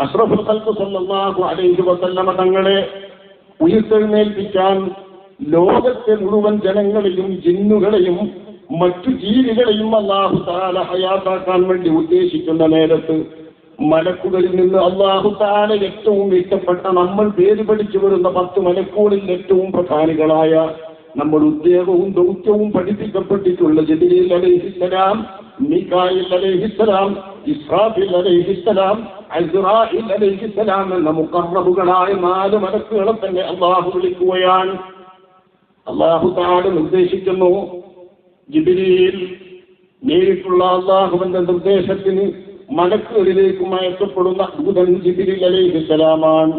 അഷ്റഫുൽ സല്ലല്ലാഹു അലൈഹി വസല്ലമ തങ്ങളെ ഉയർത്തെഴുന്നേൽപ്പിക്കാൻ ലോകത്തെ മുഴുവൻ ജനങ്ങളെയും ജിന്നുകളെയും മറ്റു ജീവികളെയും അള്ളാഹു താല ഹയാത്താക്കാൻ വേണ്ടി ഉദ്ദേശിക്കുന്ന നേരത്ത് മലക്കുകളിൽ നിന്ന് അള്ളാഹു താല ഏറ്റവും ഇഷ്ടപ്പെട്ട നമ്മൾ പേര് പഠിച്ചു വരുന്ന പത്ത് മലക്കുകളിൽ ഏറ്റവും പ്രധാനികളായ നമ്മൾ ഉദ്യോഗവും ദൗത്യവും പഠിപ്പിക്കപ്പെട്ടിട്ടുള്ള ജബിലിൽ അലൈഹിസ്സലാം മികായിൽ അലൈഹിസ്സലാം ഇസ്രാഫിൽ അലൈഹിസ്സലാം അൽറാഹിൽ അലൈഹിസ്സലാം എന്ന മുക്കറബുകളായ നാല് മലക്കുകളെ തന്നെ അള്ളാഹു വിളിക്കുകയാണ്. അള്ളാഹു താട് നിർദ്ദേശിക്കുന്നു ജിബിലിയിൽ നേരിട്ടുള്ള അള്ളാഹുവിന്റെ നിർദ്ദേശത്തിന് മലക്കുകളിലേക്കും മയക്കപ്പെടുന്ന ദൂതൻ ജിബിലിൽ അലൈഹിസ്സലാമാണ്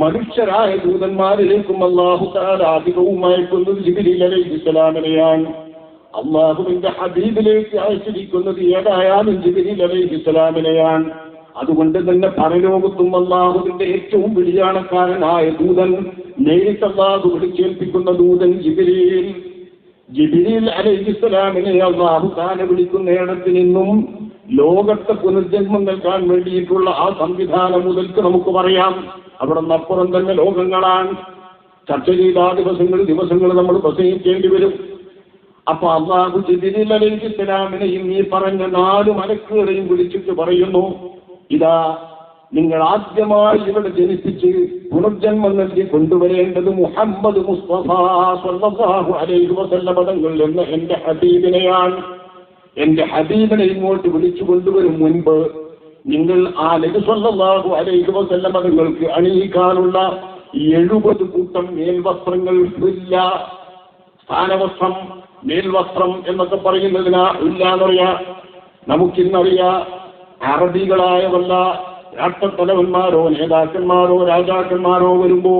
മനുഷ്യരായ ദൂതന്മാരിലേക്കും അള്ളാഹു താല അധികവും അയക്കുന്നത് ജിബിലിൽ അലൈഹിസ്സലാമിനെയാണ് അള്ളാഹുവിന്റെ ഹബീബിലേക്ക് അയച്ചിരിക്കുന്നത് ഏതായാലും ജിബിലിൽ അലൈഹിസ്സലാമിനെയാണ് അതുകൊണ്ട് തന്നെ പരലോകത്തും അള്ളാഹുവിന്റെ ഏറ്റവും വിളിയാണക്കാരനായ ദൂതൻ നേരിട്ട് അള്ളാഹു വിളിച്ചേൽപ്പിക്കുന്ന ദൂതൻ ജിബിലിയിൽ ജിബിലിൽ അലൈഹിസ്സലാമിനെ അള്ളാഹു താനെ വിളിക്കുന്നിടത്ത് നിന്നും ലോകത്തെ പുനർജന്മം നൽകാൻ വേണ്ടിയിട്ടുള്ള ആ സംവിധാനം മുതൽക്ക് നമുക്ക് പറയാം. അവിടെ നിന്നപ്പുറം തന്നെ ലോകങ്ങളാണ്. ചർച്ച ചെയ്ത ആ ദിവസങ്ങൾ ദിവസങ്ങൾ നമ്മൾ പ്രസംഗിക്കേണ്ടി വരും. അപ്പൊ അള്ളാഹു ജിബിലിൽ അലൈഹിസ്സലാമിനെയും ഈ പറഞ്ഞ നാല് മലക്കുകളെയും വിളിച്ചിട്ട് പറയുന്നു ഇതാ നിങ്ങൾ ആദ്യമായി ഇവിടെ ജനിപ്പിച്ച് പുനർജന്മം നൽകി കൊണ്ടുവരേണ്ടത് മുഹമ്മദ് അലൈഹി പദങ്ങൾ എന്ന എന്റെ ഹബീബിനെയാണ്. എന്റെ ഹബീബിനെ ഇങ്ങോട്ട് വിളിച്ചു കൊണ്ടുവരും മുൻപ് നിങ്ങൾ ആ നബി സല്ലല്ലാഹു അലൈഹി വസല്ലം പദങ്ങൾക്ക് അണിയിക്കാനുള്ള എഴുപത് കൂട്ടം മേൽവസ്ത്രങ്ങൾ ഇല്ല. സ്ഥാനവസ്ത്രം മേൽവസ്ത്രം എന്നൊക്കെ പറയുന്നതിനാ ഇല്ല എന്നറിയാം. നമുക്കിന്നറിയാ അറബികളായ വല്ല രാഷ്ട്രത്തലവന്മാരോ നേതാക്കന്മാരോ രാജാക്കന്മാരോ വരുമ്പോ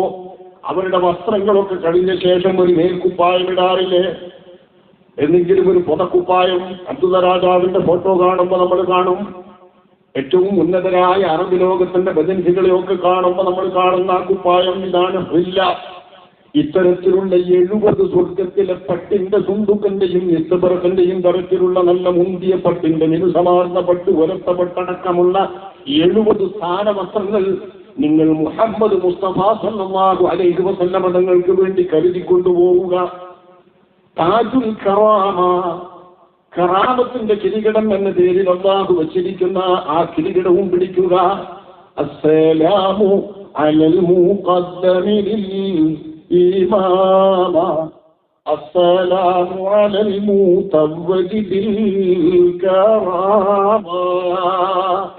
അവരുടെ വസ്ത്രങ്ങളൊക്കെ കഴിഞ്ഞ ശേഷം ഒരു മേൽക്കുപ്പായം ഇടാറില്ലേ? എന്തെങ്കിലും ഒരു പുതക്കുപ്പായം അബ്ദുള്ള രാജാവിന്റെ ഫോട്ടോ കാണുമ്പോൾ നമ്മൾ കാണും. ഏറ്റവും ഉന്നതരായ അറബ് ലോകത്തിന്റെ പ്രതിനിധികളെയൊക്കെ കാണുമ്പോൾ നമ്മൾ കാണുന്ന ആ കുപ്പായം ഇതാണ് ഇല്ല ഇത്തരത്തിലുള്ള എഴുപത് സ്വർഗത്തിലെ പട്ടിന്റെ സുന്ദുക്കന്റെയും ഇസ്തബറത്തിന്റെയും തരത്തിലുള്ള നല്ല മുന്തിയ പട്ടിന്റെ നിരുസമാർന്ന പട്ട് ഒരത്ത പട്ടടക്കമുള്ള എഴുപത് സ്ഥാനവസ്ത്രങ്ങൾ നിങ്ങൾ മുഹമ്മദ് മുസ്തഫ സല്ലല്ലാഹു അലൈഹി വസല്ലമ തങ്ങൾക്ക് വേണ്ടി കരുതി കൊണ്ടുപോവുക. താജുൽ കറാമ കറാമത്തിന്റെ കിരീടം എന്ന പേരിൽ അള്ളാഹു വച്ചിരിക്കുന്ന ആ കിരീടവും പിടിക്കുക. അസ്സലാമു അലൽ മുഖദ്ദമിൽ إماما السلام على المتوج بالكرامة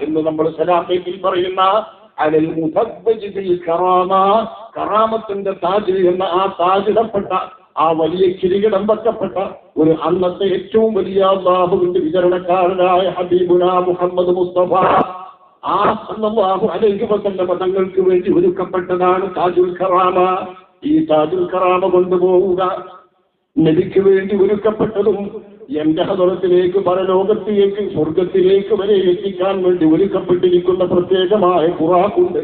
എന്ന് നമ്മൾ സലാമേറ്റിൽ പറയുന്ന അലൽ മുതവ്വജ് ബിൽ കറാമ കറാമത്തിന്റെ താജ് എന്ന ആ താജിടപ്പെട്ട ആ വലിയ കിരീടം വെക്കപ്പെട്ട ഒരു അന്നത്തെ ഏറ്റവും വലിയ അള്ളാഹുവിന്റെ വിതരണക്കാരനായ ഹബീബുന മുഹമ്മദ് മുസ്തഫ ആ സല്ലല്ലാഹു അലൈഹി വസല്ലമ തങ്ങൾക്ക് വേണ്ടി ഒരുക്കപ്പെട്ടതാണ് താജുൽ കറാമ ഈ താജുൽ കറാമ കൊണ്ടുപോവുക. നബിക്ക് വേണ്ടി ഒരുക്കപ്പെട്ടതും എന്റെ ഹദറത്തിലേക്ക് പരലോകത്തിലേക്ക് സ്വർഗത്തിലേക്ക് വരെ എത്തിക്കാൻ വേണ്ടി ഒരുക്കപ്പെട്ടിരിക്കുന്ന പ്രത്യേകമായ പുറാക്കുണ്ട്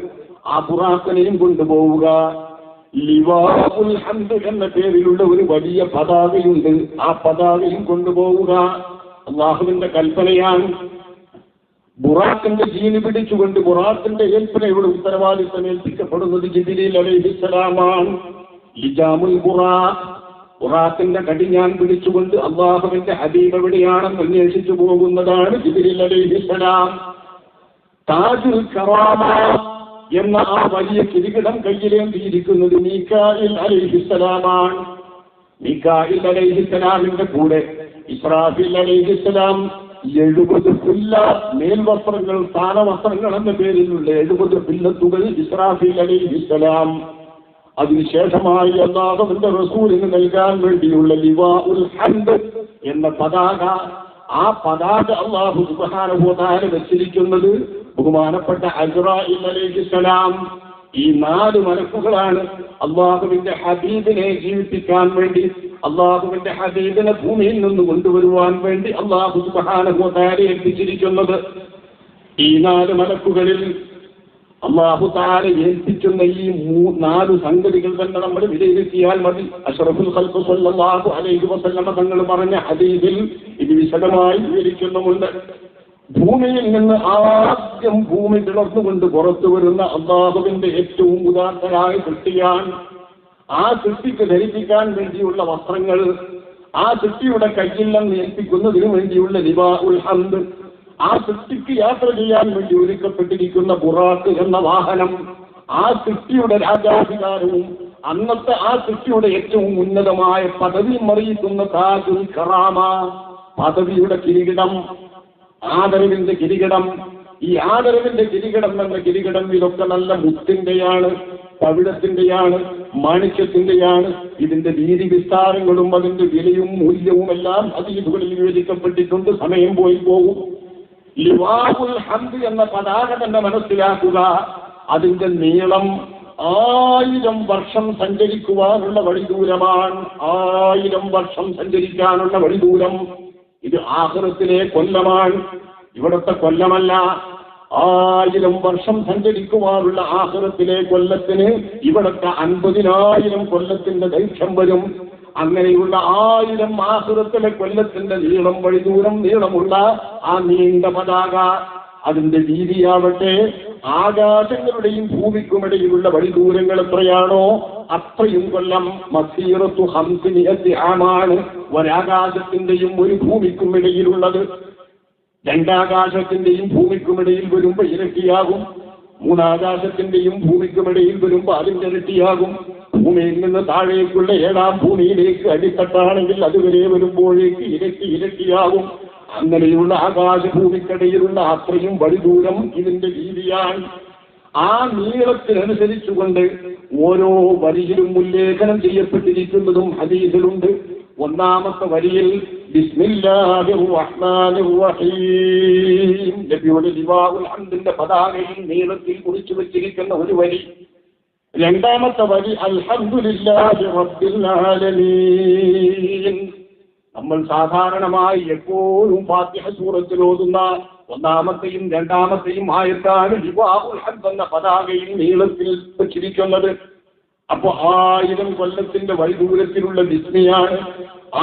ആ പുറാക്കനെയും കൊണ്ടുപോവുക. ലിവാബുൽ ഹന്ത് എന്ന പേരിലുള്ള ഒരു വലിയ പതാകയുണ്ട്. ആ പതാകയും കൊണ്ടുപോവുക. അള്ളാഹുവിന്റെ കൽപ്പനയാണ് ബുറാക്കിന്റെ ജീനി പിടിച്ചുകൊണ്ട് ബുറാക്കിന്റെ ഏൽപ്പനയുടെ ഉത്തരവാദിത്തം ഏൽപ്പിക്കപ്പെടുന്നത് ജിബിലിൽ അലൈഹിസ്സലാമാണ്. ലിജാമുൽ ബുറാ. ബുറാക്കിന്റെ കടിഞ്ഞാൻ പിടിച്ചുകൊണ്ട് അള്ളാഹുവിന്റെ ഹബീബ് എവിടെയാണെന്ന് അന്വേഷിച്ചു പോകുന്നതാണ് ജിബിലിൽ അലൈഹിസ്സലാം. താജുൽ കറാമ എന്ന ആ വലിയ കിരീടം കയ്യിലേന്തിയിരിക്കുന്നത് മീക്കായിൽ അലൈഹിസ്സലാമാണ്. മീക്കായിൽ അലൈഹിസ്സലാമിന്റെ കൂടെ ഇസ്രാഫിൽ അലൈഹിസ്സലാം എഴുപത് പില്ല മേൽവസ്ത്രങ്ങൾ സ്ഥാനവസ്ത്രങ്ങൾ എന്ന പേരിലുള്ള എഴുപത് പില്ലത്തുകൾ ഇസ്രാഫീൽ അലി ഇസ്ലാം അതിനുശേഷമായി അള്ളാഹുവിന്റെ റസൂലിന് നൽകാൻ വേണ്ടിയുള്ള ലിവാ ഉൽ ഹംദ് എന്ന പതാക. ആ പതാക അള്ളാഹു സുബാനുഭൂതാന വെച്ചിരിക്കുന്നത് ബഹുമാനപ്പെട്ട അജ്റായിൽ അലൈഹിസ്സലാം. ഈ നാല് മലക്കുകളാണ് അള്ളാഹുവിന്റെ ഹബീബിനെ ജീവിപ്പിക്കാൻ വേണ്ടി അള്ളാഹുവിന്റെ ഹബീബിനെ ഭൂമിയിൽ നിന്ന് കൊണ്ടുവരുവാൻ വേണ്ടി അള്ളാഹു സുബാനഹുതാരെ ഏൽപ്പിച്ചിരിക്കുന്നത് ഈ നാല് മലക്കുകളിൽ അള്ളാഹു താരെ ഏൽപ്പിക്കുന്ന ഈ നാല് സംഗതികൾ തന്നെ നമ്മൾ വിലയിരുത്തിയാൽ മതി. അഷറഫുൽ ഖൽഖ് സല്ലല്ലാഹു അലൈഹി തങ്ങൾ പറഞ്ഞ ഹദീസിൽ ഇത് വിശദമായി വിവരിക്കുന്നുമുണ്ട്. ഭൂമിയിൽ നിന്ന് ആദ്യം ഭൂമി പിളർന്നുകൊണ്ട് പുറത്തു വരുന്ന അള്ളാഹുവിന്റെ ഏറ്റവും ഉദാത്തരായ സൃഷ്ടിയാണ് ആ സൃഷ്ടിക്ക് ധരിപ്പിക്കാൻ വേണ്ടിയുള്ള വസ്ത്രങ്ങൾ ആ സൃഷ്ടിയുടെ കയ്യില്ലം ഏൽപ്പിക്കുന്നതിനു വേണ്ടിയുള്ള ലിവാ ഉൽ ഹന്ത് ആ സൃഷ്ടിക്ക് യാത്ര ചെയ്യാൻ വേണ്ടി ഒരുക്കപ്പെട്ടിരിക്കുന്ന ബുറാക്ക് എന്ന വാഹനം ആ സൃഷ്ടിയുടെ രാജാധികാരവും അന്നത്തെ ആ സൃഷ്ടിയുടെ ഏറ്റവും ഉന്നതമായ പദവി മറിയിക്കുന്ന താജുൽ കറാമ പദവിയുടെ കിരീടം ആദരവിന്റെ കിരീടം. ഈ ആദരവിന്റെ കിരീടം എന്ന കിരീടം ഇതൊക്കെ നല്ല മുത്തിന്റെയാണ് പവിഴത്തിന്റെയാണ് മാണിക്യത്തിന്റെയാണ് ഇതിന്റെ രീതി വിസ്താരങ്ങളും അതിന്റെ വിലയും മൂല്യവും എല്ലാം അതീതുകളിൽ വിവരിക്കപ്പെട്ടിട്ടുണ്ട് സമയം പോയി പോകും ലിവാഹുൽ ഹന്ത് എന്ന പതാക തന്നെ മനസ്സിലാക്കുക. അതിന്റെ നീളം ആയിരം വർഷം സഞ്ചരിക്കുവാനുള്ള വഴി ദൂരമാണ് ആയിരം വർഷം സഞ്ചരിക്കാനുള്ള വഴി ദൂരം ഇത് ആഹൃത്തിലെ കൊല്ലമാണ്. ഇവിടുത്തെ കൊല്ലമല്ല ആയിരം വർഷം സഞ്ചരിക്കുവാനുള്ള ആഹൃത്തിലെ കൊല്ലത്തിന് ഇവിടത്തെ അൻപതിനായിരം കൊല്ലത്തിന്റെ ദൈർഘ്യം വരും. അങ്ങനെയുള്ള ആയിരം ആഹൃത്തിലെ കൊല്ലത്തിന്റെ നീളം വഴി ദൂരം നീളമുള്ള ആ നീണ്ട പതാക അതിന്റെ വീതിയാവട്ടെ. ആകാശങ്ങളുടെയും ഭൂമിക്കുമിടയിലുള്ള വഴി ദൂരങ്ങൾ എത്രയാണോ അത്രയും കൊല്ലം മസീറത്തു ഹംസിനിയത്തി ആമാണ് ഒരാകാശത്തിന്റെയും ഒരു ഭൂമിക്കും ഇടയിലുള്ളത്. രണ്ടാകാശത്തിന്റെയും ഭൂമിക്കുമിടയിൽ വരുമ്പോ ഇരട്ടിയാകും. മൂന്നാകാശത്തിന്റെയും ഭൂമിക്കുമിടയിൽ വരുമ്പോ അതിന്റെ ഇരട്ടിയാകും. ഭൂമിയിൽ നിന്ന് താഴേക്കുള്ള ഏഴാം ഭൂമിയിലേക്ക് അടിത്തട്ടാണെങ്കിൽ അതുവരെ വരുമ്പോഴേക്ക് ഇരട്ടി ഇരട്ടിയാകും. അങ്ങനെയുള്ള ആകാശഭൂമിക്കിടയിലുള്ള അത്രയും വഴിദൂരം ഇതിന്റെ രീതിയാണ്. ആ നീളത്തിനനുസരിച്ചുകൊണ്ട് ഓരോ വരിയിലും ഉല്ലേഖനം ചെയ്യപ്പെട്ടിരിക്കുന്നതും ഹദീസിലുണ്ട്. ഒന്നാമത്തെ വരിയിൽ ഹംദിന്റെ പതാകയിൽ നീളത്തിൽ കുറിച്ചു വെച്ചിരിക്കുന്ന ഒരു വരി. രണ്ടാമത്തെ വരി ആലമീൻ നമ്മൾ സാധാരണമായി എപ്പോഴും ഫാത്തിഹ സൂറത്തിൽ ഓതുന്ന ഒന്നാമത്തെയും രണ്ടാമത്തെയും ആയത്താണ് ലിവാഉൽ ഹംദ് എന്ന പതാകയിൽ നീളത്തിൽ വെച്ചിരിക്കുന്നത്. അപ്പൊ ആയിരം കൊല്ലത്തിന്റെ വഴിദൂരത്തിലുള്ള വിസ്മിയാണ്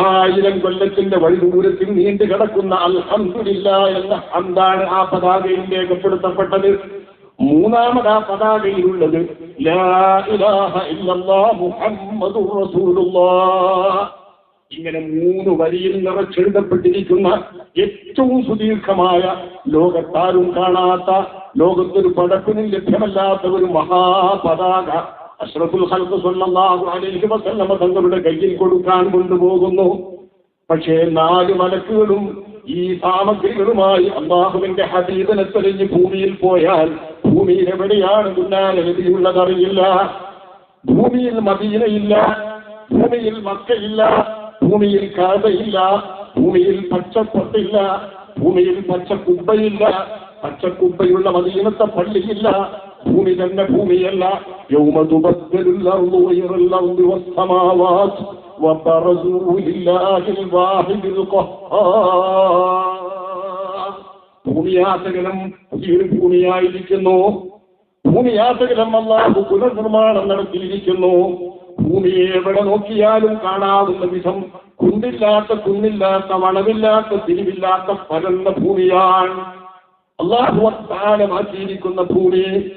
ആയിരം കൊല്ലത്തിന്റെ വഴിദൂരത്തിൽ നീണ്ടു കിടക്കുന്ന അൽഹന്ദില്ല എന്ന അന്താണ് ആ പതാകയിൽ രേഖപ്പെടുത്തപ്പെട്ടത്. മൂന്നാമത് ആ പതാകയിലുള്ളത് ഇങ്ങനെ മൂന്ന് വരിയിൽ നിറച്ചെഴുതപ്പെട്ടിരിക്കുന്ന ഏറ്റവും സുദീർഘമായ ലോകത്താരും കാണാത്ത ലോകത്തൊരു പടപ്പിനും ലഭ്യമല്ലാത്ത ഒരു മഹാപതാക അഷ്റഫുൽ ഹൽക്ക് സ്വല്ലല്ലാഹു അലൈഹി വസല്ലമ തങ്ങളുടെ കയ്യിൽ കൊടുക്കാൻ കൊണ്ടുപോകുന്നു. പക്ഷേ നാല് മലക്കുകളും ഈ സാമഗ്രികളുമായി അള്ളാഹുവിന്റെ ഹബീബിനെ തെളിഞ്ഞ് ഭൂമിയിൽ പോയാൽ ഭൂമിയിൽ എവിടെയാണ് ഗുന്നാനതിയുള്ളതറിയില്ല ഭൂമിയിൽ മദീനയില്ല ഭൂമിയിൽ മക്കയില്ല ഭൂമിയിൽ കാതയില്ല ഭൂമിയിൽ പച്ചപ്പൊട്ടില്ല ഭൂമിയിൽ പച്ചക്കുബ്ബയില്ല പച്ചക്കുബ്ബയുള്ള മദീനത്തെ പള്ളിയില്ല ഭൂമി തന്നെ ഭൂമിയല്ല. ഭൂമിയാസകലം പുതിയൊരു ഭൂമിയായിരിക്കുന്നു. ഭൂമിയാസകലം അള്ളാഹു പുനർനിർമ്മാണം നടത്തിയിരിക്കുന്നു. ഭൂമിയെ എവിടെ നോക്കിയാലും കാണാവുന്ന വിധം കുന്നില്ലാത്ത കുന്നില്ലാത്ത വളവില്ലാത്ത തിരിവില്ലാത്ത പരന്ന ഭൂമിയാണ്. അള്ളാഹു അസ്ഥാനമാക്കിയിരിക്കുന്ന ഭൂമി.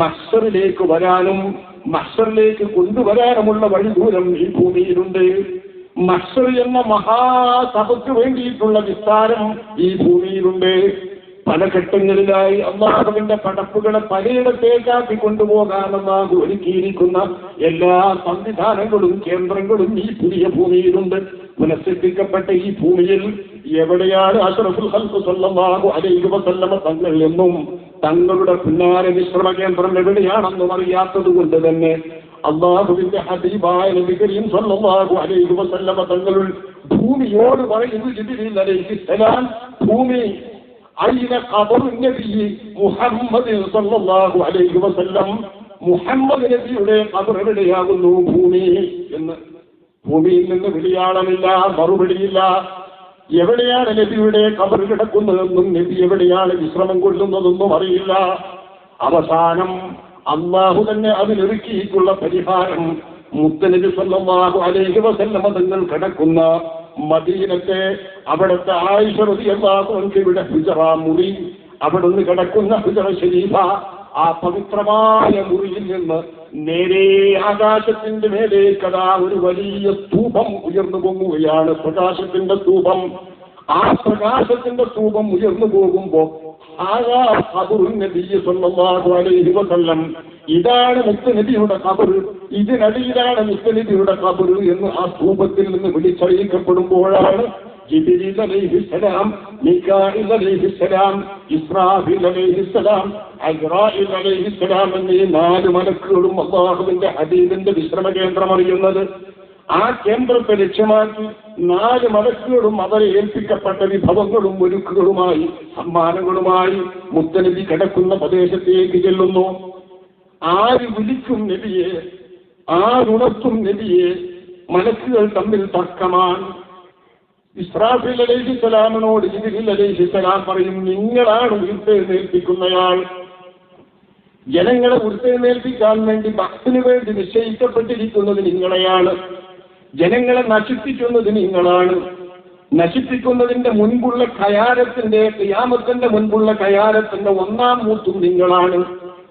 മഷറിലേക്ക് വരാനും മസ്സറിലേക്ക് കൊണ്ടുവരാനുമുള്ള വഴി ദൂരം ഈ ഭൂമിയിലുണ്ട്. മസ്സർ എന്ന മഹാസഭയ്ക്ക് വേണ്ടിയിട്ടുള്ള വിസ്താരം ഈ ഭൂമിയിലുണ്ട്. പല ഘട്ടങ്ങളിലായി അള്ളാഹുവിന്റെ പടപ്പുകളെ പലയിടത്തേക്കാക്കി കൊണ്ടുപോകാൻ ഒരുക്കിയിരിക്കുന്ന എല്ലാ സംവിധാനങ്ങളും കേന്ദ്രങ്ങളും ഈ പുതിയ ഭൂമിയിലുണ്ട്. പുനഃസൃഷ്ടിക്കപ്പെട്ട ഈ ഭൂമിയിൽ എവിടെയാണ് അഷറഫുൽ ഹൽക്ക് സല്ലല്ലാഹു അലൈഹി വസല്ലമ തങ്ങൾ എന്നും തങ്ങളുടെ പുന്നാര വിശ്രമ കേന്ദ്രം എവിടെയാണെന്നും അറിയാത്തത് കൊണ്ട് തന്നെ അള്ളാഹുവിന്റെ ഹബീബായ നബി കരീം സല്ലല്ലാഹു അലൈഹി വസല്ലമ തങ്ങൾ ഭൂമിയോട് പറയുന്നു ജിബ്രീൽ അലൈഹിസ്സലാം ഭൂമി അയിന ഖബർ മുഹമ്മദ് സല്ലല്ലാഹു അലൈഹി വസല്ലം മുഹമ്മദ് നബിയുടെ ഖബർ എവിടെയാകുന്നു? ഭൂമി എന്ന്. ഭൂമിയിൽ നിന്ന് വിളിയാളമില്ല മറുപടിയില്ല. എവിടെയാണ് നബിയുടെ കബർ കിടക്കുന്നതെന്നും നബി എവിടെയാണ് വിശ്രമം കൊള്ളുന്നതെന്നും അറിയില്ല. അവസാനം അള്ളാഹു തന്നെ അതിനൊരുക്കിയിട്ടുള്ള പരിഹാരം മുത്തനബി സല്ലല്ലാഹു അലൈഹി വസല്ലമ തങ്ങൾ കിടക്കുന്ന മദീനത്തെ അവിടുത്തെ ആയിഷ റളിയല്ലാഹു ഇവിടെ ഹുജറ മുറി അവിടുന്ന് കിടക്കുന്ന ഹുജറ ശരീഫ ആ പവിത്രമായ മുറിയിൽ നിന്ന് നേരെ ആകാശത്തിന്റെ മേലേക്കതാ ഒരു വലിയ സ്തൂപം ഉയർന്നു പൊങ്ങുകയാണ് പ്രകാശത്തിന്റെ സ്തൂപം ആ പ്രകാശത്തിന്റെ സ്തൂപം ഉയർന്നു പോകുമ്പോ വസല്ലം. ഇതാണ് മുത്തുനബിയുടെ കബർ ഇതിനടിയിലാണ് മുത്തുനബിയുടെ കബർ എന്ന് ആ സ്തൂപത്തിൽ നിന്ന് വിളിച്ചറിയിക്കപ്പെടുമ്പോഴാണ് ജിബിരിൽ അലൈഹിസ്സലാം മികായിൽ അലൈഹിസ്സലാം ഇസ്രാഫിൽ അലൈഹിസ്സലാം അജ്റായിൽ അലൈഹിസ്സലാം എന്നീ നാല് മലക്കുകളും അള്ളാഹുവിന്റെ ഹദീബിന്റെ വിശ്രമ കേന്ദ്രം അറിയുന്നത്. ആ കേന്ദ്രത്തെ ലക്ഷ്യമാക്കി നാല് മലക്കുകളും അവരെ ഏൽപ്പിക്കപ്പെട്ട വിഭവങ്ങളും ഒരുക്കുകളുമായി സമ്മാനങ്ങളുമായി മുത്തനബി കിടക്കുന്ന പ്രദേശത്തേക്ക് ചെല്ലുന്നു. ആര് വിളിക്കും നബിയെ ആരുണർത്തും നബിയെ മലക്കുകൾ തമ്മിൽ തർക്കമാണ്. ഇസ്രാഫിൽ അലൈഹി സ്വലാമിനോട് ജിബിരിൽ അലൈഹി സ്വലാം പറയും നിങ്ങളാണ് ഉയർത്തെഴുന്നേൽപ്പിക്കുന്നയാൾ ജനങ്ങളെ ഉയർത്തെഴുന്നേൽപ്പിക്കാൻ വേണ്ടി ഭക്തിന് വേണ്ടി നിശ്ചയിക്കപ്പെട്ടിരിക്കുന്നത് നിങ്ങളെയാണ്. ജനങ്ങളെ നശിപ്പിക്കുന്നത് നിങ്ങളാണ്. നശിപ്പിക്കുന്നതിന്റെ മുൻപുള്ള കയാരത്തിന്റെ ക്രിയാമത്തിന്റെ മുൻപുള്ള കയാരത്തിന്റെ ഒന്നാം മൂത്തും നിങ്ങളാണ്.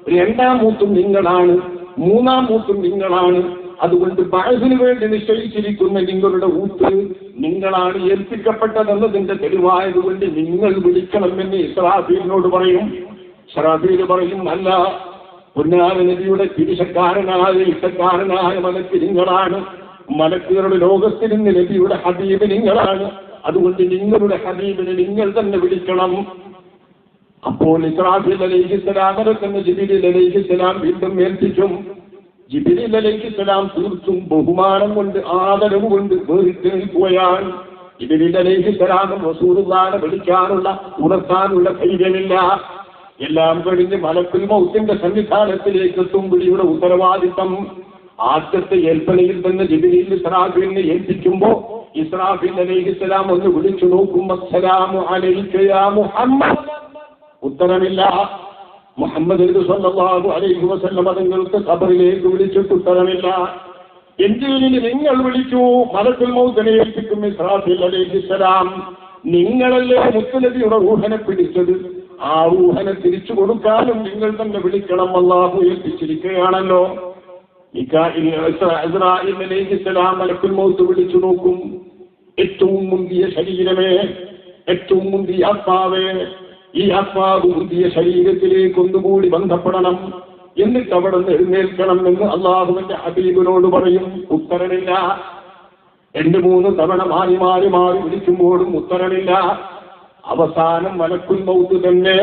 രണ്ടാം മൂത്തും നിങ്ങളാണ്. മൂന്നാം മൂത്തും നിങ്ങളാണ്. അതുകൊണ്ട് ബാസിന് വേണ്ടി നിശ്ചയിച്ചിരിക്കുന്ന നിങ്ങളുടെ ഊത്ത് നിങ്ങളാണ് ഏൽപ്പിക്കപ്പെട്ടതെന്നതിന്റെ തെളിവായതുകൊണ്ട് നിങ്ങൾ വിളിക്കണമെന്ന് ഇസ്രാഫീലിനോട് പറയും. ഇസ്രാഫീൽ പറയും അല്ല പൊന്നാന നദിയുടെ തിരിശക്കാരനായ ഇഷ്ടക്കാരനായ മലക്ക് നിങ്ങളാണ്. മലക്കുകളുടെ ലോകത്തിൽ നിന്ന് നബിയുടെ ഹബീബ് നിങ്ങളാണ്. അതുകൊണ്ട് നിങ്ങളുടെ ഹബീബിനെ നിങ്ങൾ തന്നെ വിളിക്കണം. അപ്പോൾ ഇസ്രാഫിൽ അലൈഹിസ്സലാം തന്നെ അലൈഹിസ്സലാം വീണ്ടും ഏൽപ്പിക്കും. ജിബിലിൽ അലൈഹിസ്സലാം തീർത്തും ബഹുമാനം കൊണ്ട് ആദരവ് കൊണ്ട് വേറിട്ട് നിൽക്കുകയാണ് അലൈഹി സ്വലാമും റസൂലുള്ളാനെ വിളിക്കാനുള്ള ഉണർത്താനുള്ള ധൈര്യമില്ല. എല്ലാം കഴിഞ്ഞ് മലക്കുൽ മൗത്തിന്റെ സന്നിധാനത്തിലേക്ക് എത്തും വിളിയുടെ ഉത്തരവാദിത്തം. ആദ്യത്തെ ഏൽപ്പനയിൽ തന്നെ ജിബിരി ഇസ്രാഫിലിനെ ഏൽപ്പിക്കുമ്പോ ഇസ്രാഫിൽ അലൈഹിസ്സലാം ഒന്ന് വിളിച്ചു നോക്കും അസ്സലാമു അലൈക യാ മുഹമ്മദ്. ഉത്തരമില്ല. മുഹമ്മദ് നബി സല്ലല്ലാഹു അലൈഹി ഖബറിലേക്ക് വിളിച്ചിട്ട് ഉത്തരമില്ല. എന്തിന് നിങ്ങൾ വിളിച്ചു മലക്കുൽ മൗതനെ ഏൽപ്പിക്കും. അലൈഹിസ്സലാം നിങ്ങളല്ലേ മുത്തുനബിയുടെ റൂഹനെ പിടിച്ചത്? ആ റൂഹനെ തിരിച്ചു കൊടുക്കാനും നിങ്ങൾ തന്നെ വിളിക്കണം. അള്ളാഹു ഏൽപ്പിച്ചിരിക്കുകയാണല്ലോ. മലക്കുൽ മൗത്ത് വിളിച്ചു നോക്കും. ഏറ്റവും മുന്തിയ ശരീരമേ ഏറ്റവും മുന്തിയ ആത്മാവേ ഈ ആത്മാവ് പുതിയ ശരീരത്തിലേക്ക് ബന്ധപ്പെടണം. എന്നിട്ട് അവിടെ നിന്ന് എഴുന്നേൽക്കണം എന്ന് അള്ളാഹുവിന്റെ ഹബീബിനോട് പറയും. ഉത്തരനില്ല രണ്ട് മൂന്ന് തവണ മാറി മാറി മാറി വിളിക്കുമ്പോഴും ഉത്തരനില്ല അവസാനം മലക്കുൽ മൗത്ത് തന്നെ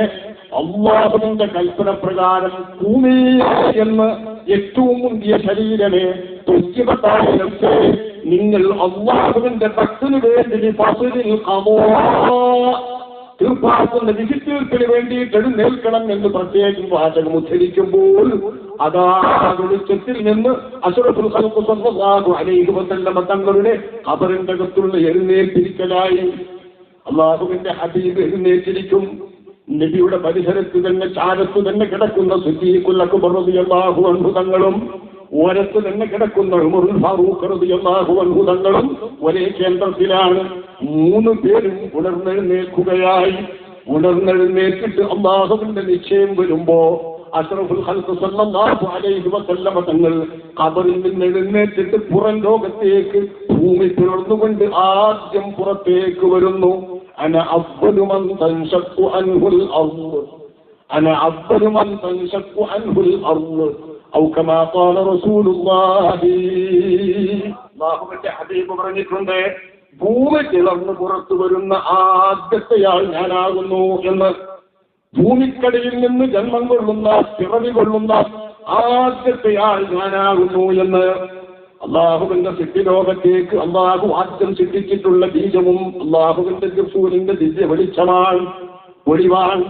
അള്ളാഹുവിന്റെ കൽപ്പന പ്രകാരം ഭൂമി എന്ന് ഏറ്റവും മുന്തിയ ശരീരമേ നഫ്സേ, നിങ്ങൾ അള്ളാഹുവിന്റെ ഭക്തന് വേണ്ടി തീർപ്പാക്കുന്ന വിധിത്തീർപ്പിന് വേണ്ടിയിട്ട് എഴുന്നേൽക്കണം എന്ന് പ്രത്യേകം വാചകം ഉദ്ധരിക്കുമ്പോൾ അതാ വെളിച്ചത്തിൽ നിന്ന് അസുറഫുൽ ഖൽഖ് സ്വല്ലല്ലാഹു അലൈഹി വസല്ലമ തങ്ങളുടെ ഖബറിന്റെ അകത്തുള്ള എഴുന്നേൽപ്പിരിക്കലായി. അള്ളാഹുവിന്റെ ഹബീബ് എഴുന്നേറ്റിരിക്കും. നബിയുടെ പരിസരത്ത് തന്നെ ചാരത്ത് തന്നെ കിടക്കുന്ന അള്ളാഹു അത്ഭുതങ്ങളും ഓരത്ത് തന്നെ കിടക്കുന്ന ഉമറുൽ ഫാറൂഖ് റളിയല്ലാഹു അൻഹു തങ്ങളും ഒരേ കേന്ദ്രത്തിലാണ്. മൂന്ന് പേരും ഉണർന്നെഴുന്നേൽക്കുകയായി. ഉണർന്നെഴുന്നേറ്റിട്ട് അള്ളാഹുവിന്റെ നിശ്ചയം വരുമ്പോ അഷ്റഫുൽ കബറിൽ വസല്ലമ തങ്ങൾ ഖബറിൽ നിന്ന് എഴുന്നേറ്റിട്ട് പുറം ലോകത്തേക്ക് ഭൂമി പിളർന്നുകൊണ്ട് ആദ്യം പുറത്തേക്ക് വരുന്നു. അന അവ്വലു മൻ തൻഷഖു അൻഹുൽ അന അവ്വലു മൻ തൻഷഖു അൻഹുൽ അർൾ ഔ കമാ ഖാല റസൂലുള്ളാഹി. അള്ളാഹുവിന്റെ ഹബീബ് പറഞ്ഞിട്ടുണ്ട് ഭൂമി പിളർന്ന് പുറത്തു വരുന്ന ആദ്യത്തെയാൾ ഞാനാകുന്നു എന്ന് ഭൂമിക്കടിയിൽ നിന്ന് ജന്മം കൊള്ളുന്ന പിറവി കൊള്ളുന്ന ആദ്യത്തെയാൾ ഞാനാകുന്നു എന്ന് അള്ളാഹുവിന്റെ സിദ്ധിലോകത്തേക്ക് അള്ളാഹു ആദ്യം സിദ്ധിച്ചിട്ടുള്ള ബീജവും അള്ളാഹുവിന്റെ റസൂലിന്റെ ദിവ്യ വെളിച്ചമാണ് ഒളിവാണ്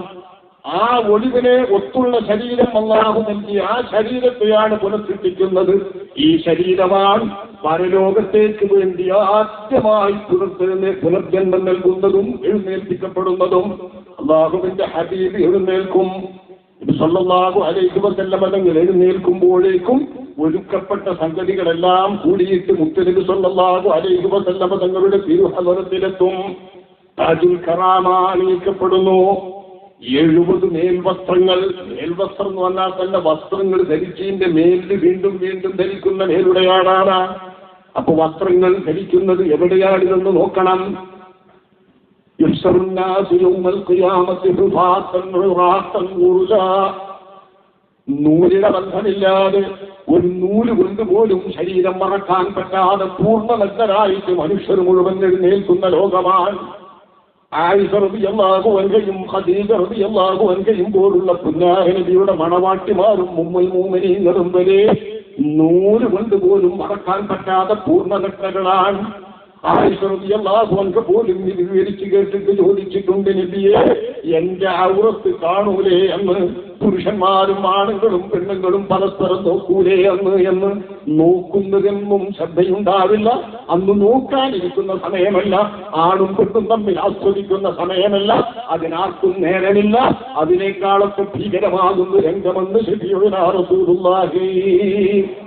ആ ഒളിവിനെ ഒത്തുള്ള ശരീരം അള്ളാഹു നൽകി ആ ശരീരത്തെയാണ് പുനഃസൃഷ്ടിക്കുന്നത്. ഈ ശരീരമാണ് പരലോകത്തേക്ക് വേണ്ടി ആദ്യമായി പുനർത്തന്നെ പുനർജന്മം നൽകുന്നതും എഴുന്നേൽപ്പിക്കപ്പെടുന്നതും അള്ളാഹുവിന്റെ ഹബീബ് എഴുന്നേൽക്കും. ഇത് സല്ലല്ലാഹു അലൈഹി വസല്ലമ തങ്ങൾ എഴുന്നേൽക്കുമ്പോഴേക്കും ഒരുക്കപ്പെട്ട സംഗതികളെല്ലാം കൂടിയിട്ട് മുത്തലിബ് സല്ലല്ലാഹു അലൈഹി വസല്ലമ തങ്ങളുടെ തിരുഹലത്തിലെത്തും താജുൽ കറാമ അണിയിക്കപ്പെടുന്നു എഴുപത് മേൽവസ്ത്രങ്ങൾ. മേൽവസ്ത്രം എന്ന് പറഞ്ഞാൽ തന്നെ വസ്ത്രങ്ങൾ ധരിച്ചതിന്റെ മേലിൽ വീണ്ടും വീണ്ടും ധരിക്കുന്ന മേലുടയാളാണ് അപ്പൊ വസ്ത്രങ്ങൾ ധരിക്കുന്നത് എവിടെയാണിതെന്ന് നോക്കണം. നൂലിട ബന്ധമില്ലാതെ ഒരു നൂൽ കൊണ്ടുപോലും ശരീരം മറക്കാൻ പറ്റാതെ പൂർണനഗ്നരായിട്ട് മനുഷ്യർ മുഴുവൻ എഴുന്നേൽക്കുന്ന ലോകമാണ്. ഖദീജ റബിയല്ലാഹു അൻകയും പോലുള്ള പുന്നാരനബിയുടെ മണവാട്ടിമാരും മുമ്മുൽ മൂമനീങ്ങളും വരെ നൂൽ കൊണ്ട് പോലും മറക്കാൻ പറ്റാതെ പൂർണനഗ്നകളാണ് ആയിഷറബിയല്ലാഹു അൻക പോലും വിവരിച്ചു കേട്ടിട്ട് ചോദിച്ചിട്ടുണ്ട് നബിയെ എന്റെ ഔറത്ത് കാണൂലേ? എന്ന് പുരുഷന്മാരും ആണുങ്ങളും പെണ്ണുങ്ങളും പരസ്പരം നോക്കൂലേ അന്ന് എന്ന് നോക്കുന്നതെന്നും ശ്രദ്ധയുണ്ടാവില്ല. അന്ന് നോക്കാനിരിക്കുന്ന സമയമല്ല ആണും പെണ്ണും തമ്മിൽ ആസ്വദിക്കുന്ന സമയമല്ല അതിനാർക്കും നേരമില്ല. അതിനേക്കാളൊക്കെ ഭീകരമാകുന്ന രംഗമെന്ന് ശരിയൊരാറസൂറുള്ളാഹി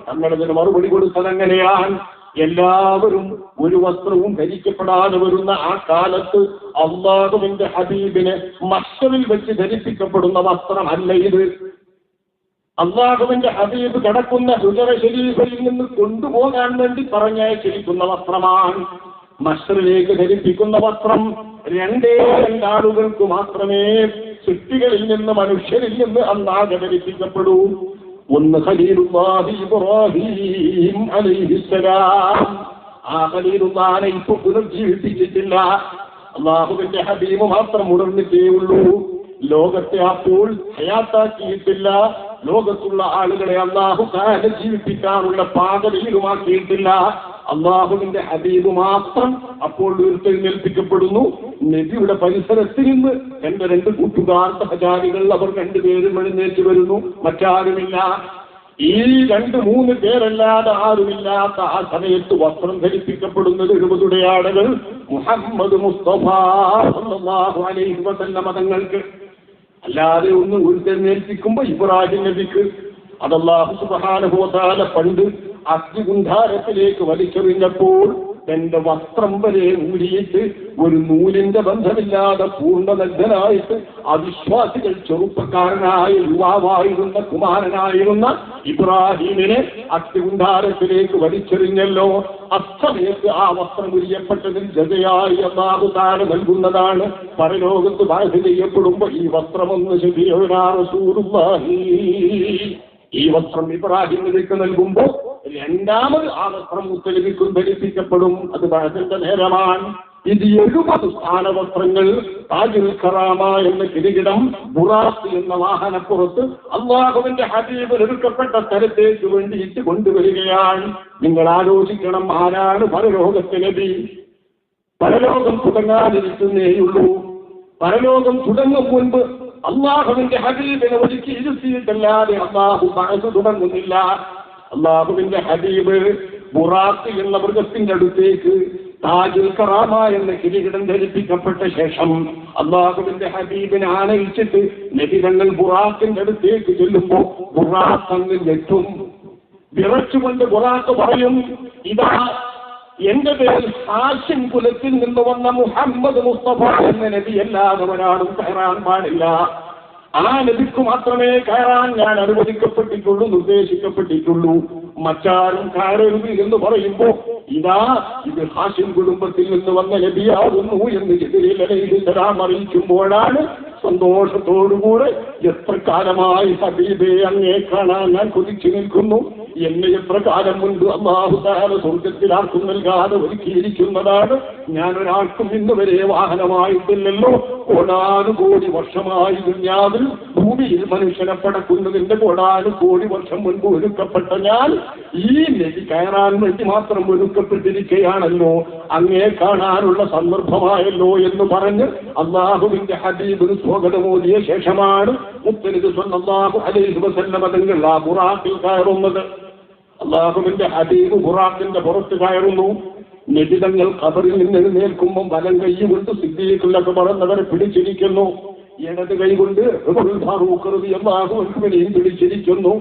തങ്ങളതിന് മറുപടി കൊടുത്തത് എങ്ങനെയാണ് എല്ലാവരും ഒരു വസ്ത്രവും ധരിക്കപ്പെടാതെ വരുന്ന ആ കാലത്ത് അള്ളാഹുവിന്റെ ഹബീബിനെ മസ്തവിൽ വെച്ച് ധരിപ്പിക്കപ്പെടുന്ന വസ്ത്രമല്ല ഇത്. അള്ളാഹുവിന്റെ ഹബീബ് കിടക്കുന്ന ഹുജറ ശരീഫയിൽ നിന്ന് കൊണ്ടുപോകാൻ വേണ്ടി പറഞ്ഞയച്ചിരിക്കുന്ന വസ്ത്രമാണ് മഷറിലേക്ക് ധരിപ്പിക്കുന്ന വസ്ത്രം. രണ്ടേ രണ്ടാളുകൾക്ക് മാത്രമേ സൃഷ്ടികളിൽ നിന്ന് മനുഷ്യരിൽ നിന്ന് അന്നാകെ ധരിപ്പിക്കപ്പെടൂ. ഒന്ന് ഇബ്രാഹിം ആ ഖലീലുല്ലാഹിനെ ഇപ്പൊ പുനർജീവിപ്പിച്ചിട്ടില്ല. അള്ളാഹുവിന്റെ ഹബീബ് മാത്രം ഉണർന്നിട്ടേ ഉള്ളൂ ലോകത്തെ അപ്പോൾ ഹയാത്താക്കിയിട്ടില്ല. ലോകത്തുള്ള ആളുകളെ അള്ളാഹു കാലം ജീവിപ്പിക്കാനുള്ള പാകവിഹിതമാക്കിയിട്ടില്ല. അള്ളാഹുവിന്റെ ഹബീബ് മാത്രം അപ്പോൾ ഉയർത്തെഴുന്നേൽപ്പിക്കപ്പെടുന്നു നബിയുടെ പരിസരത്തിൽ നിന്ന് എന്റെ രണ്ട് കൂട്ടുകാർ സഹചാരികൾ അവർ രണ്ടുപേരും എഴുന്നേറ്റ് വരുന്നു. മറ്റാരുമില്ല. ഈ രണ്ട് മൂന്ന് പേരല്ലാതെ ആരുമില്ലാത്ത ആ സമയത്ത് വസ്ത്രം ധരിപ്പിക്കപ്പെടുന്നത് എഴുപതുടെ ആളുകൾ മുഹമ്മദ് മുസ്തഫ അലൈഹി വസല്ലമ മതങ്ങൾക്ക് അല്ലാതെ ഒന്ന് ഉയർത്തെഴുന്നേൽപ്പിക്കുമ്പോ ഇബ്രാഹിം നബിക്ക് അതല്ലാഹു സുബ്ഹാനഹു വതആല പണ്ട് അഗ്നികുണ്ഠാരത്തിലേക്ക് വലിച്ചെറിഞ്ഞപ്പോൾ എന്റെ വസ്ത്രം വരെ ഊരിയിട്ട് ഒരു നൂലിന്റെ ബന്ധമില്ലാതെ പൂർണനഗ്നായിട്ട് അവിശ്വാസികൾ ചെറുപ്പക്കാരനായ യുവാവായിരുന്ന കുമാരനായിരുന്ന ഇബ്രാഹിമിനെ അത്യുണ്ടാരത്തിലേക്ക് വലിച്ചെറിഞ്ഞല്ലോ. അസമയത്ത് ആ വസ്ത്രം ഉരിയപ്പെട്ടതിൽ ജതയായി അള്ളാഹു നൽകുന്നതാണ്. പരലോകത്ത് ബാധ ചെയ്യപ്പെടുമ്പോ ഈ വസ്ത്രമൊന്ന് ശരിയാറസൂറുള്ളാഹി ഈ വസ്ത്രം ഇബ്രാഹിമിലേക്ക് നൽകുമ്പോൾ രണ്ടാമത് ആ വസ്ത്രം മുത്തലിബിക്കും ധരിപ്പിക്കപ്പെടും. അത് ബഹത്തിന്റെ നേരമാണ്. ഇത് എഴുപത് സ്ഥാനവസ്ത്രങ്ങൾ താജുൽ ഖറാമ എന്ന കിരീടം ബുറാസ് എന്ന വാഹനപ്പുറത്ത് അള്ളാഹുവിന്റെ ഹബീബ് എടുക്കപ്പെട്ട സ്ഥലത്തേക്ക് വേണ്ടിയിട്ട് കൊണ്ടുവരികയാണ്. നിങ്ങൾ ആലോചിക്കണം ആരാണ് പരലോകത്തിനബി പരലോകം തുടങ്ങാതിരിക്കുന്നേയുള്ളൂ. പരലോകം തുടങ്ങും മുൻപ് അള്ളാഹുവിന്റെ ഹബീബിനെ ഒരുക്കി ഇരുത്തിയിട്ടല്ലാതെ അള്ളാഹു മനസ്സ് തുടങ്ങുന്നില്ല. അള്ളാഹുവിന്റെ ഹബീബ് ബുറാത്ത് എന്ന മൃഗത്തിന്റെ അടുത്തേക്ക് താജുൽ കറാമ എന്ന കിരീടം ധരിപ്പിക്കപ്പെട്ട ശേഷം അള്ളാഹുവിന്റെ ഹബീബിനെ ആനയിച്ചിട്ട് നബിതങ്ങൾ ബുറാത്തിന്റെ അടുത്തേക്ക് ചെല്ലുമ്പോ ബുറാത്ത് അങ്ങ് ഞെട്ടും. വിറച്ചുകൊണ്ട് ബുറാത്ത് പറയും ഇതാ എന്റെ പേരിൽ ഹാഷിം കുലത്തിൽ നിന്ന് വന്ന മുഹമ്മദ് മുസ്തഫ എന്ന നബി എല്ലാവരാളും കയറാൻ പാടില്ല. ആ നബിക്ക് മാത്രമേ കയറാൻ ഞാൻ അനുവദിക്കപ്പെട്ടിട്ടുള്ളൂ നിർദ്ദേശിക്കപ്പെട്ടിട്ടുള്ളൂ. മറ്റാരും കയറരുത് എന്ന് പറയുമ്പോ ഇതാ ഇത് ഹാഷിം കുടുംബത്തിൽ നിന്ന് വന്ന നബിയാകുന്നു എന്ന് അലൈഹിസ്സലാം അറിയിക്കുമ്പോഴാണ് സന്തോഷത്തോടുകൂടെ എത്ര കാലമായി ഹബീബെ അങ്ങേ കാണാൻ ഞാൻ കൊതിച്ചു നിൽക്കുന്നു. എന്നെ എത്ര കാലം മുൻപ് അള്ളാഹു സ്വർഗത്തിലാർക്കും നൽകാതെ ഒരുക്കിയിരിക്കുന്നതാണ്. ഞാൻ ഒരാൾക്കും ഇന്ന് വരെ വാഹനമായിട്ടില്ലല്ലോ. കോടാനുകോടി വർഷമായി ദുന്യാവിൽ ഭൂമിയിൽ മനുഷ്യനെ പടക്കുന്നതിന്റെ കോടാനുകോടി വർഷം മുൻപ് ഒരുക്കപ്പെട്ട ഞാൻ ഈ നദി കയറാൻ വേണ്ടി മാത്രം ഒരുക്കപ്പെട്ടിരിക്കുകയാണല്ലോ. അങ്ങേ കാണാനുള്ള സന്ദർഭമായല്ലോ എന്ന് പറഞ്ഞ് അള്ളാഹുവിന്റെ ഹബീബിന് സ്വാഗതമോദിയ ശേഷമാണ് മുത്തലിത് സ്വന്തം അലൈഹി വസല്ലമ തങ്ങൾ ആ ബുറാക്കിൽ കയറുന്നത്. അള്ളാഹുവിന്റെ ഹബീബ് ബുറാക്കിന്റെ പുറത്ത് കയറുന്നു. നിബിതങ്ങൾ കബറിൽ നിന്ന് എഴുന്നേൽക്കുമ്പോൾ വലം കൈ കൊണ്ട് സിദ്ദീഖിലൊക്കെ പറഞ്ഞവരെ പിടിച്ചിരിക്കുന്നു. ഇടത് കൈകൊണ്ട് കൊണ്ട് ഫാറൂഖ് റളിയല്ലാഹു അൻഹുവിനെയും പിടിച്ചിരിക്കുന്നു.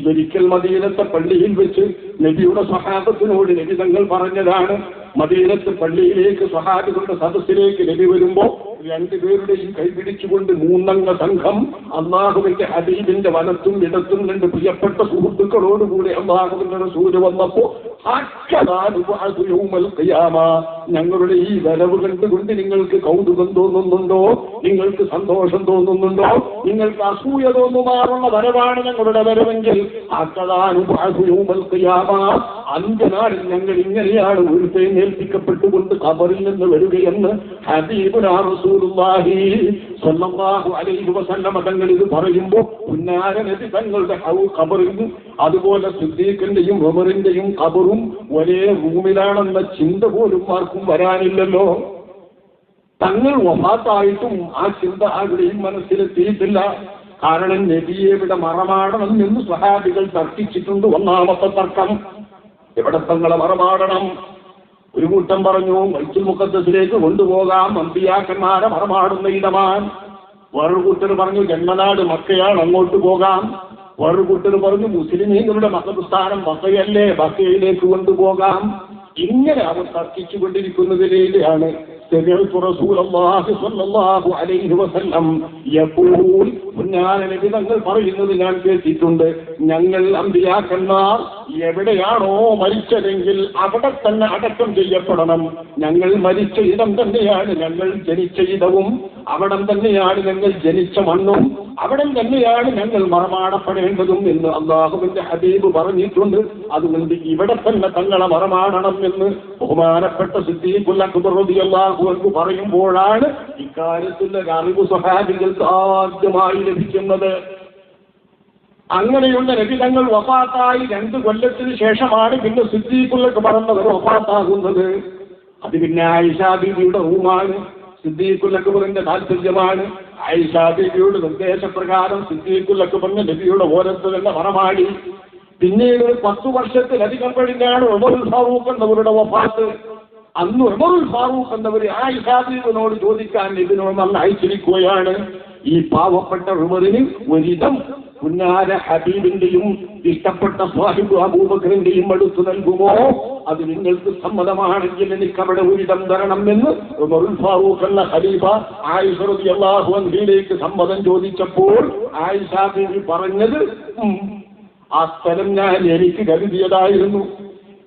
ഇതൊരിക്കൽ മദീനത്തെ പള്ളിയിൽ വെച്ച് നബിയുടെ സഹാബത്തിനോട് നബി പറഞ്ഞതാണ്. മദീനത്ത് പള്ളിയിലേക്ക് സഹാബികളുടെ സദസ്സിലേക്ക് നബി വരുമ്പോ രണ്ടുപേരുടെയും കൈപിടിച്ചുകൊണ്ട് മൂന്നംഗ സംഘം അള്ളാഹുവിന്റെ ഹബീബിന്റെ വനത്തും ഇടത്തും രണ്ട് പ്രിയപ്പെട്ട സുഹൃത്തുക്കളോടുകൂടി അള്ളാഹുവിന്റെ റസൂൽ വന്നപ്പോ. ഞങ്ങളുടെ ഈ വരവ് കണ്ടുകൊണ്ട് നിങ്ങൾക്ക് കൗതുകം തോന്നുന്നുണ്ടോ? നിങ്ങൾക്ക് സന്തോഷം തോന്നുന്നുണ്ടോ? നിങ്ങൾക്ക് അസൂയ തോന്നുമാറുള്ള വരവാണ് ഞങ്ങളുടെ വരവെങ്കിൽ അഞ്ചനാളിൽ ഞങ്ങൾ ഇങ്ങനെയാണ് ഉയർത്തെഴുന്നേൽപ്പിക്കപ്പെട്ടുകൊണ്ട് കബറിൽ നിന്ന് വരികയെന്ന് വസല്ലമ തങ്ങൾ ഇത് പറയുമ്പോൾ തങ്ങളുടെ ഹൗ ഖബറിൽ അതുപോലെ സിദ്ദീഖിന്റെയും ഉമറിന്റെയും കബറും ഒരേ റൂമിലാണെന്ന ചിന്ത പോലും ആർക്കും വരാനില്ലല്ലോ. തങ്ങൾ വഫാത്തായിട്ടും ആ ചിന്ത ആരുടെയും മനസ്സിലെത്തിയിട്ടില്ല. കാരണം നബിയെ ഇവിടെ മറമാടണം എന്ന് സഹാബികൾ തർക്കിച്ചിട്ടുണ്ട് ഒന്നാമത്തെ തർക്കം. എവിടെ തങ്ങളെ മറമാടണം? ഒരു കൂട്ടം പറഞ്ഞു വൈത്തുൽ മുഖദ്സിലേക്ക് കൊണ്ടുപോകാം അമ്പിയാക്കന്മാരെ മറമാടുന്ന ഇടമാൻ. വേറൊരു കൂട്ടർ പറഞ്ഞു ജന്മനാട് മക്കയാണ് അങ്ങോട്ട് പോകാം. വേറൊരു കൂട്ടർ പറഞ്ഞു മുസ്ലിമീങ്ങളുടെ മതസ്ഥാനം മക്കയല്ലേ മക്കയിലേക്ക് കൊണ്ടുപോകാം. ഇങ്ങനെ അവർ തർക്കിച്ചുകൊണ്ടിരിക്കുന്നതിലാണ് سمعت رسول الله صلى الله عليه وسلم يقول പുന്നാന നബി തങ്ങൾ പറയുന്നത് ഞാൻ കേട്ടിട്ടുണ്ട് ഞങ്ങൾ അമ്പിയാക്കന്മാർ എവിടെയാണോ മരിച്ചതെങ്കിൽ അവിടെ തന്നെ അടക്കം ചെയ്യപ്പെടണം ഞങ്ങൾ മരിച്ച ഇടം തന്നെയാണ് ഞങ്ങൾ ജനിച്ച ഇടവും അവിടം തന്നെയാണ് ഞങ്ങൾ ജനിച്ച മണ്ണും അവിടം തന്നെയാണ് ഞങ്ങൾ മറമാടപ്പെടേണ്ടതും എന്ന് അള്ളാഹുവിന്റെ ഹബീബ് പറഞ്ഞിട്ടുണ്ട് അതുകൊണ്ട് ഇവിടെ തന്നെ തങ്ങളെ മറമാടണം എന്ന് ബഹുമാനപ്പെട്ട സിദ്ധിയും പറയുമ്പോഴാണ് ഇക്കാര്യത്തിൽ ഒരു അറിവ് സ്വഹാബികൾക്ക് ആദ്യമായി ലഭിക്കുന്നത്. അങ്ങനെയുള്ള രചിതങ്ങൾ വഫാത്തായി രണ്ട് കൊല്ലത്തിന് ശേഷമാണ് പിന്നെ സിദ്ദീഖുല്ലക്ക് പറഞ്ഞവർ വഫാത്താകുന്നത്. അത് പിന്നെ ആയിഷാ ബീവിയുടെ റൂമാണ്. സിദ്ദീഖുൽ അക്ബറിന്റെ താല്പര്യമാണ് ആയിഷാ ബീവിയുടെ നിർദ്ദേശപ്രകാരം സിദ്ദീഖുൽ അക്ബറിന്റെ നബിയുടെ ഓരത്ത് തന്നെ മറമാടി പിന്നീട് പത്തു വർഷത്തിലധികം കഴിഞ്ഞാണ് ഉമറുൽ ഫാറൂഖ് എന്നവരുടെ വഫാത്ത്. അന്ന് ഉമറുൽ ഫാറൂഖ് എന്നവർ ആയിഷാബീബിനോട് ചോദിക്കാൻ ഇതിനോട് അയച്ചിരിക്കുകയാണ്. ഈ പാവപ്പെട്ട ഉമറിന് ഒരിതം കുഞ്ഞാര ഹബീബിന്റെയും ഇഷ്ടപ്പെട്ട സാഹിബ് അബൂബക്കറിന്റെയും അടുത്ത് നൽകുമോ? അത് നിങ്ങൾക്ക് സമ്മതമാണെങ്കിൽ എനിക്ക് അവിടെ ഒരിടം തരണം എന്ന് ഉമറുൽ ഫാറൂഖ് എന്ന ഖലീഫ ആയിഷ റളിയല്ലാഹു അൻഹിയിലേക്ക് സമ്മതം ചോദിച്ചപ്പോൾ ആയിഷ ബീവി പറഞ്ഞത് ആ സ്ഥലം ഞാൻ എനിക്ക് കരുതിയതായിരുന്നു.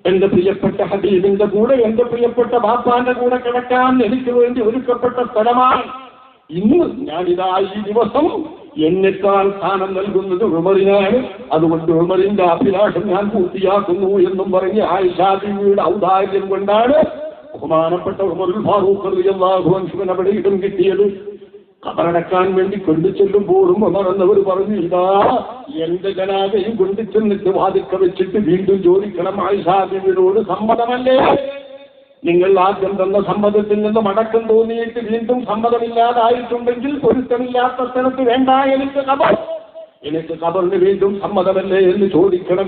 എന്റെ പ്രിയപ്പെട്ട ഹബീബിന്റെ കൂടെ എന്റെ പ്രിയപ്പെട്ട ബാപ്പാന്റെ കൂടെ കിടക്കാൻ എനിക്ക് വേണ്ടി ഒരുക്കപ്പെട്ട സ്ഥലമാണ്. ഇന്ന് ഞാനിതാ ഈ ദിവസം എന്നെക്കാൾ സ്ഥാനം നൽകുന്നത് ഉമറിനാണ്. അതുകൊണ്ട് ഉമറിന്റെ അഭിലാഷം ഞാൻ പൂർത്തിയാക്കുന്നു എന്നും പറഞ്ഞ് ആയിഷാദിയുടെ ഔദാര്യം കൊണ്ടാണ് ബഹുമാനപ്പെട്ട ഉമറുൽ ഫാറൂഖ് റളിയല്ലാഹു അൻഹുവിന് അവിടെ ഇടം കിട്ടിയത്. കബറടക്കാൻ വേണ്ടി കൊണ്ടു ചെല്ലുമ്പോഴും ഉമർ എന്നവർ പറഞ്ഞു ഇതാ എന്റെ ജനാതയും കൊണ്ടുചെന്നിട്ട് വാതിക്ക വെച്ചിട്ട് വീണ്ടും ചോദിക്കണം ആയിഷാബിയോട് സമ്മതമല്ലേ? നിങ്ങൾ ആദ്യം തന്ന സമ്മതത്തിൽ നിന്ന് മടക്കം തോന്നിയിട്ട് വീണ്ടും സമ്മതമില്ലാതായിട്ടുണ്ടെങ്കിൽ പൊരുത്തമില്ലാത്ത സ്ഥലത്ത് വേണ്ട എനിക്ക് കബർ. എനിക്ക് കബറിന് വീണ്ടും സമ്മതമല്ലേ എന്ന് ചോദിക്കണം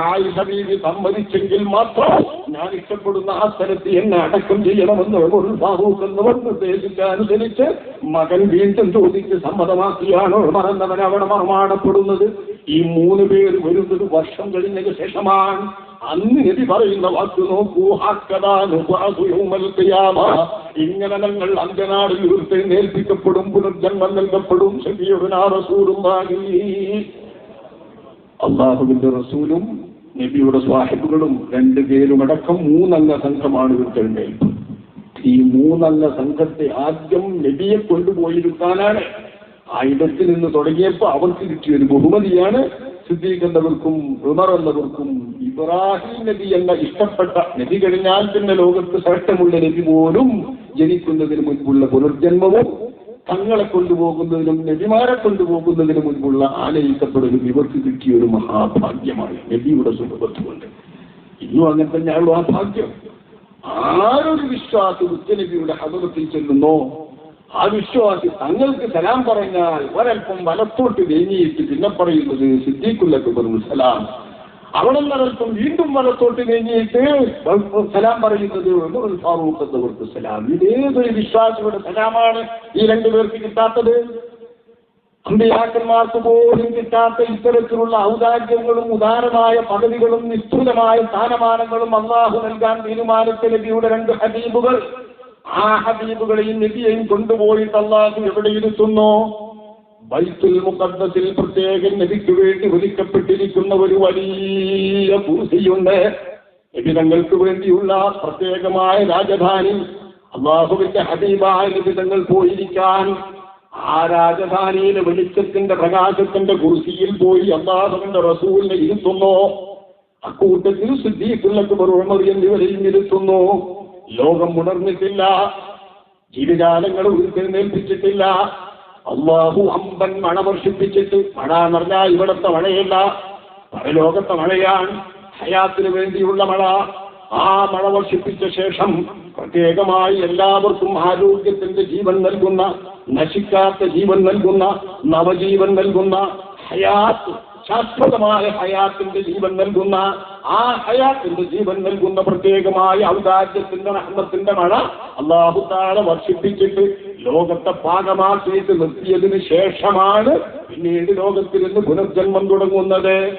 ആയിഷ ബീവി സമ്മതിച്ചെങ്കിൽ മാത്രം ഞാൻ ഇഷ്ടപ്പെടുന്ന ആ സ്ഥലത്ത് എന്നെ അടക്കം ചെയ്യണമെന്ന് ഫാറൂഖ് എന്നവർ നിർദ്ദേശിച്ച അനുസരിച്ച് മകൻ വീണ്ടും ചോദിച്ച് സമ്മതമാക്കിയാണ് മറന്നവൻ അവിടെ മറമാടപ്പെടുന്നത് ഈ മൂന്ന് പേര് വരുന്നത് വർഷം കഴിഞ്ഞതിന് ശേഷമാണ്. അന്ന് നബി പറയുന്ന വാക്ക് നോക്കൂ ഹക്കദാ നുബഅസു യൗമൽ ഖിയാമ ഇങ്ങനെ ഞങ്ങൾ അന്ത്യനാടിൽ ഉയർത്തെഴുന്നേൽപ്പിക്കപ്പെടും പുനർജന്മം നൽകപ്പെടും അള്ളാഹുവിന്റെ റസൂലും നബിയുടെ സ്വാഹിബുകളും രണ്ടുപേരുമടക്കം മൂന്നല്ല സംഘമാണ് ഉയർത്തെഴുന്നേൽപ്പ് ഈ മൂന്നല്ല സംഘത്തെ ആദ്യം നബിയെ കൊണ്ടുപോയിരുത്താനാണ് ആയുധത്തിൽ നിന്ന് തുടങ്ങിയപ്പോൾ അവർക്ക് കിട്ടിയ ഒരു ബഹുമതിയാണ് സിദ്ദീഖ് എന്നവർക്കും ഉമർ എന്നവർക്കും ഇബ്രാഹിം നബി എന്ന ഇഷ്ടപ്പെട്ട നബി കഴിഞ്ഞാൽ പിന്നെ ലോകത്ത് ശ്രേഷ്ഠമുള്ള നബി പോലും ജനിക്കുന്നതിന് മുൻപുള്ള പുനർജന്മവും തങ്ങളെ കൊണ്ടുപോകുന്നതിനും നബിമാരെ കൊണ്ടുപോകുന്നതിന് മുൻപുള്ള ആനയിക്കപ്പെടലും ഇവർക്ക് കിട്ടിയ ഒരു മഹാഭാഗ്യമാണ് നബിയുടെ സുഖബത്ത് കൊണ്ട് ഇന്നും അങ്ങനെ തന്നെയാണല്ലോ ആ ഭാഗ്യം. ആരൊരു വിശ്വാസി ഉച്ചനബിയുടെ ഹതത്തിൽ ചെല്ലുന്നോ ആ വിശ്വാസി തങ്ങൾക്ക് സലാം പറഞ്ഞാൽ ഒരൽപ്പം വലത്തോട്ട് നീങ്ങിയിട്ട് പിന്നെ പറയുന്നത് പറഞ്ഞു സലാം. അവിടെ നിന്നൊരൽപ്പം വീണ്ടും വലത്തോട്ട് നീങ്ങിയിട്ട് സലാം പറയുന്നത് ഫാറൂഖ് സലാം. ഇതേതൊരു വിശ്വാസിയുടെ സലാമാണ് ഈ രണ്ടുപേർക്ക് കിട്ടാത്തത്? അമ്പിയാക്കന്മാർക്ക് പോലും കിട്ടാത്ത ഇത്തരത്തിലുള്ള ഔദാര്യങ്ങളും ഉദാരമായ പദവികളും നിസ്തുലമായ സ്ഥാനമാനങ്ങളും അള്ളാഹു നൽകാൻ തീരുമാനിച്ച നബിയുടെ രണ്ട് ഹബീബുകൾ. ആ ഹബീബുകളെയും നബിയെയും കൊണ്ടുപോയിട്ട് അള്ളാഹു എവിടെയിരുത്തുന്നു ബൈത്തുൽ മുഖദ്ദസിൽ പ്രത്യേകം നബിക്ക് വേണ്ടി ഒരുക്കപ്പെട്ടിരിക്കുന്ന ഒരു വലിയ കുർസിയുണ്ട് നിബിതങ്ങൾക്ക് വേണ്ടിയുള്ള പ്രത്യേകമായ രാജധാനി. അള്ളാഹുവിന്റെ ഹബീബായ നിബിതങ്ങൾ പോയിരിക്കാൻ ആ രാജധാനിയിലെ വെളിച്ചത്തിന്റെ പ്രകാശത്തിന്റെ കുർസിയിൽ പോയി അള്ളാഹുവിന്റെ റസൂലിനെ ഇരുത്തുന്നു. അക്കൂട്ടത്തിൽ സിദ്ദീഖുള്ളക്ക് ഉമർ എന്നിവരെയും ഇരുത്തുന്നു. ലോകം ഉണർന്നിട്ടില്ല ജീവജാലങ്ങൾ ഉരുത്തിരുന്നേൽപ്പിച്ചിട്ടില്ല അള്ളാഹു അമ്പൻ മഴ വർഷിപ്പിച്ചിട്ട് മഴ നിറഞ്ഞ ഇവിടത്തെ മഴയല്ല പരലോകത്തെ മഴയാണ് ഹയാത്തിന് വേണ്ടിയുള്ള മഴ. ആ മഴ വർഷിപ്പിച്ച ശേഷം പ്രത്യേകമായി എല്ലാവർക്കും ആരോഗ്യത്തിന്റെ ജീവൻ നൽകുന്ന നശിക്കാത്ത ജീവൻ നൽകുന്ന നവജീവൻ നൽകുന്ന ഹയാത്ത് ശാശ്വതമായ ഹയാത്തിന്റെ ജീവൻ നൽകുന്ന ആ ഹയാത്തിന്റെ ജീവൻ നൽകുന്ന പ്രത്യേകമായ ഔദാര്യത്തിന്റെ അഹമ്മത്തിന്റെ മഴ അള്ളാഹു താഴ വർഷിപ്പിച്ചിട്ട് ലോകത്തെ പാകമാക്കിയിട്ട് നിർത്തിയതിനു ശേഷമാണ് പിന്നീട് ലോകത്തിൽ നിന്ന് പുനർജന്മം തുടങ്ങുന്നത്.